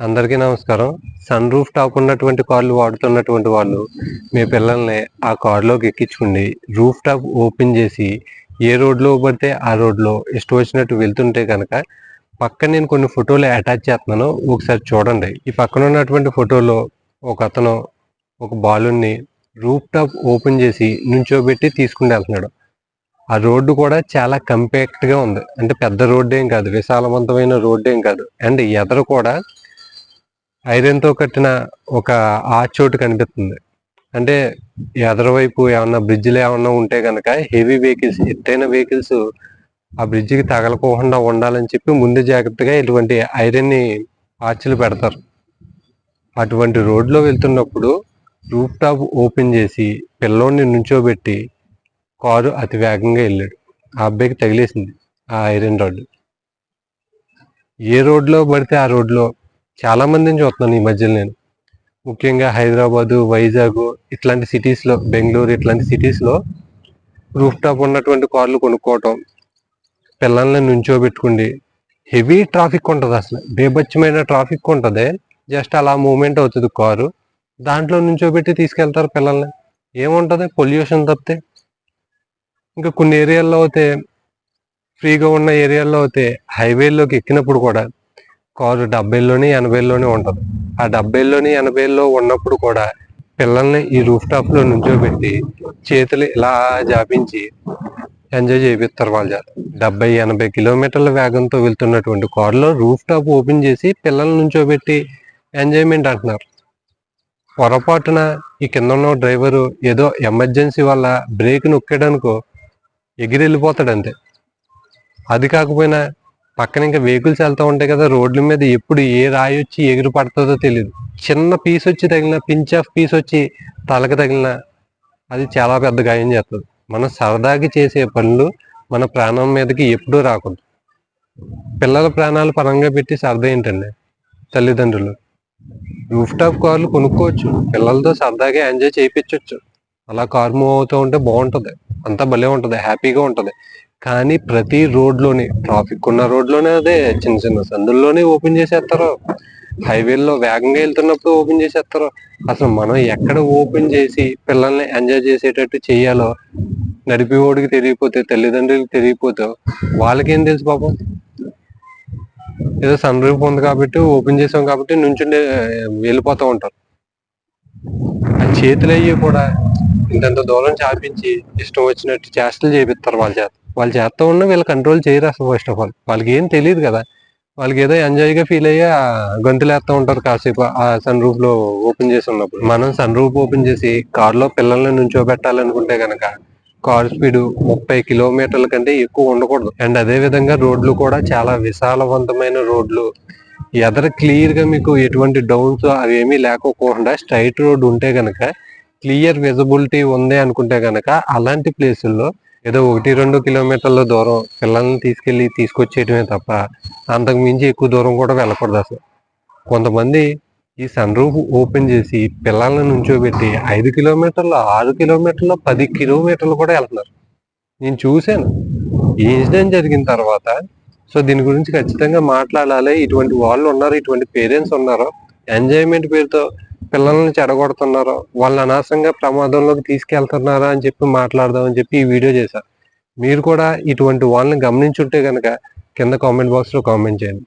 అందరికీ నమస్కారం. Sun roof top ఉన్నటువంటి కార్లు వాడుతున్నటువంటి వాళ్ళు మీ పిల్లల్ని ఆ కార్లోకి ఎక్కించుకుని రూఫ్ టాప్ ఓపెన్ చేసి ఏ రోడ్లో పడితే ఆ రోడ్లో ఇష్టం వచ్చినట్టు వెళ్తుంటే కనుక పక్కన నేను కొన్ని ఫోటోలు అటాచ్ చేస్తున్నాను. ఒకసారి చూడండి. ఈ పక్కన ఉన్నటువంటి ఫోటోలో ఒక అతను ఒక బాలుని రూఫ్ టాప్ ఓపెన్ చేసి నుంచోబెట్టి తీసుకుని వెళ్తున్నాడు. ఆ రోడ్డు కూడా చాలా కంపాక్ట్గా ఉంది. అంటే పెద్ద రోడ్డు ఏం కాదు. విశాలవంతమైన రోడ్డు ఏం కాదు. అండ్ ఎదరు కూడా ఐరన్తో కట్టిన ఒక ఆచోటు కనిపిస్తుంది. అంటే ఎదరవైపు ఏమన్నా బ్రిడ్జ్లు ఏమన్నా ఉంటే కనుక హెవీ వెహికల్స్ ఎత్తైన వెహికల్స్ ఆ బ్రిడ్జికి తగలకోకుండా ఉండాలని చెప్పి ముందు జాగ్రత్తగా ఇటువంటి ఐరన్ని ని పెడతారు. అటువంటి రోడ్లో వెళ్తున్నప్పుడు రూఫ్ టాప్ ఓపెన్ చేసి పిల్లోడిని నుంచోబెట్టి కారు అతి వేగంగా వెళ్ళాడు. ఆ అబ్బాయికి తగిలేసింది ఆ ఐరన్ రాడ్ ఏ రోడ్లో పడితే ఆ రోడ్లో చాలా మందిని చూస్తున్నాను ఈ మధ్యలో నేను. ముఖ్యంగా హైదరాబాదు వైజాగ్ ఇట్లాంటి సిటీస్లో బెంగళూరు ఇట్లాంటి సిటీస్లో రూఫ్ టాప్ ఉన్నటువంటి కార్లు కొనుక్కోవటం పిల్లల్ని నుంచోబెట్టుకుండి హెవీ ట్రాఫిక్ ఉంటుంది అసలు. బేబచ్చమైన ట్రాఫిక్ ఉంటుంది. జస్ట్ అలా మూమెంట్ అవుతుంది కారు. దాంట్లో నుంచోబెట్టి తీసుకెళ్తారు పిల్లల్ని. ఏముంటుంది? పొల్యూషన్ తప్పితే. ఇంకా కొన్ని ఏరియాల్లో అయితే ఫ్రీగా ఉన్న ఏరియాల్లో అయితే హైవేలోకి ఎక్కినప్పుడు కూడా కారు డెబ్బైలోని ఎనభైలోనే ఉంటుంది. ఆ డెబ్బైలోని ఎనభైలో ఉన్నప్పుడు కూడా పిల్లల్ని ఈ రూఫ్ టాప్లో నుంచోబెట్టి చేతులు ఇలా జాపించి ఎంజాయ్ చేపిస్తారు వాళ్ళ చేత. డెబ్బై ఎనభై కిలోమీటర్ల వేగంతో వెళ్తున్నటువంటి కారులో రూఫ్ టాప్ ఓపెన్ చేసి పిల్లల్ని నుంచోబెట్టి ఎంజాయ్మెంట్ అంటున్నారు. పొరపాటున ఈ కింద ఉన్న డ్రైవరు ఏదో ఎమర్జెన్సీ వల్ల బ్రేక్ నొక్కాడనుకో ఎగిరి వెళ్ళిపోతాడు అంతే అది కాకపోయినా పక్కన ఇంకా వెహికల్స్ వెళ్తూ ఉంటాయి కదా రోడ్ల మీద ఎప్పుడు ఏ రాయి వచ్చి ఎగిరి పడుతుందో తెలియదు చిన్న పీస్ వచ్చి తగిలిన పించ్ ఆఫ్ పీస్ వచ్చి తలకు తగిలిన అది చాలా పెద్ద గాయం చేస్తుంది. మనం సరదాగా చేసే పనులు మన ప్రాణం మీదకి ఎప్పుడూ రాకూడదు. పిల్లల ప్రాణాలు పరంగా పెట్టి సరదా ఏంటండి? తల్లిదండ్రులు. రూఫ్ టాప్ కార్లు కొనుక్కోవచ్చు. పిల్లలతో సరదాగా ఎంజాయ్ చేయించవచ్చు అలా కార్ మూవ్ అవుతూ ఉంటే బాగుంటుంది. అంతా భలే ఉంటుంది. హ్యాపీగా ఉంటుంది. కానీ ప్రతి రోడ్లోని ట్రాఫిక్ ఉన్న రోడ్లోనే అదే చిన్న చిన్న సందుల్లోనే ఓపెన్ చేసేస్తారు. హైవేల్లో వేగంగా వెళ్తున్నప్పుడు ఓపెన్ చేసేస్తారు. అసలు మనం ఎక్కడ ఓపెన్ చేసి పిల్లల్ని ఎంజాయ్ చేసేటట్టు చేయాలో నడిపేవాడికి తెలియపోతే తల్లిదండ్రులకు తెలియపోతే వాళ్ళకేం తెలుసు పాపం? ఏదో సన్ రూఫ్ ఉంది కాబట్టి ఓపెన్ చేసాం కాబట్టి నుంచుండే వెళ్ళిపోతూ ఉంటారు. ఆ చేతులు అయ్యి కూడా ఇంతంత దూరం చాపించి ఇష్టం వచ్చినట్టు చేష్టలు చేపిస్తారు వాళ్ళ చేత. వాళ్ళు చేస్తూ ఉన్నా వీళ్ళు కంట్రోల్ చేయరు అసలు ఫస్ట్ ఆఫ్ ఆల్ వాళ్ళకి ఏం తెలియదు కదా. వాళ్ళకి ఏదో ఎంజాయ్గా ఫీల్ అయ్యి ఆ గంతులు వేస్తూ ఉంటారు కాసేపు ఆ సన్ రూఫ్లో ఓపెన్ చేసి ఉన్నప్పుడు. మనం సన్ రూఫ్ ఓపెన్ చేసి కార్లో పిల్లల్ని పిల్లల్ని నుంచోబెట్టాలనుకుంటే కనుక కార్ స్పీడ్ ముప్పై కిలోమీటర్ల కంటే ఎక్కువ ఉండకూడదు. అండ్ అదే విధంగా రోడ్లు కూడా చాలా విశాలవంతమైన రోడ్లు. ఎదర క్లియర్గా మీకు ఎటువంటి డౌన్స్ అవి ఏమీ లేకోకుండా స్ట్రైట్ రోడ్ ఉంటే గనక క్లియర్ విజిబిలిటీ ఉంది అనుకుంటే గనక అలాంటి ప్లేసుల్లో ఏదో ఒకటి రెండు కిలోమీటర్ల దూరం పిల్లల్ని తీసుకెళ్ళి తీసుకొచ్చేయటమే తప్ప అంతకు మించి ఎక్కువ దూరం కూడా వెళ్ళకూడదు అసలు. కొంతమంది ఈ సన్ రూఫ్ ఓపెన్ చేసి పిల్లల్ని నుంచోబెట్టి ఐదు కిలోమీటర్లు ఆరు కిలోమీటర్లు పది కిలోమీటర్లు కూడా వెళ్తున్నారు. నేను చూశాను. ఈ ఇన్సిడెంట్ జరిగిన తర్వాత సో దీని గురించి ఖచ్చితంగా మాట్లాడాలి. ఇటువంటి వాళ్ళు ఉన్నారు ఇటువంటి పేరెంట్స్ ఉన్నారు. ఎంజాయ్మెంట్ పేరుతో పిల్లల్ని చెడగొడుతున్నారు వాళ్ళని అనవసరంగా ప్రమాదంలోకి తీసుకెళ్తున్నారా అని చెప్పి మాట్లాడదామని చెప్పి ఈ వీడియో చేశారు మీరు కూడా ఇటువంటి వాళ్ళని గమనించుంటే కనుక కింద కామెంట్ బాక్స్లో కామెంట్ చేయండి.